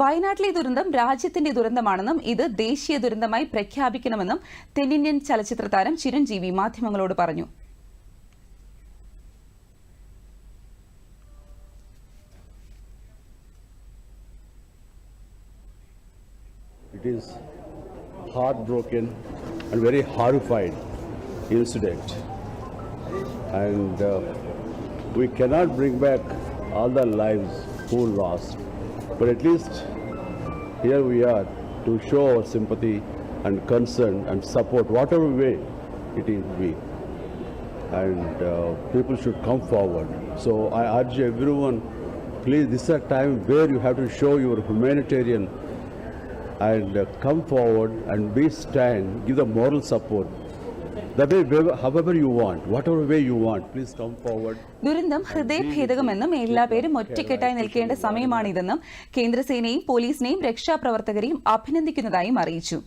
വയനാട്ടിലെ ദുരന്തം രാജ്യത്തിന്റെ ദുരന്തമാണെന്നും ഇത് ദേശീയ ദുരന്തമായി പ്രഖ്യാപിക്കണമെന്നും തെന്നിന്ത്യൻ ചലച്ചിത്ര താരം ചിരഞ്ജീവി മാധ്യമങ്ങളോട് പറഞ്ഞു It is heartbroken and very horrified incident. And uh, we cannot bring back all the lives who lost. But at least here we are to show our sympathy and concern and support whatever way it is be. And uh, people should come forward. So I urge everyone, please, this is a time where you have to show your humanitarian and uh, come forward and be stand, give the moral support. ദുരന്തം ഹൃദയഭേദകമെന്നും എല്ലാ പേരും ഒറ്റക്കെട്ടായി നിൽക്കേണ്ട സമയമാണിതെന്നും കേന്ദ്രസേനയും പോലീസിനെയും രക്ഷാപ്രവർത്തകരെയും അഭിനന്ദിക്കുന്നതായും അറിയിച്ചു.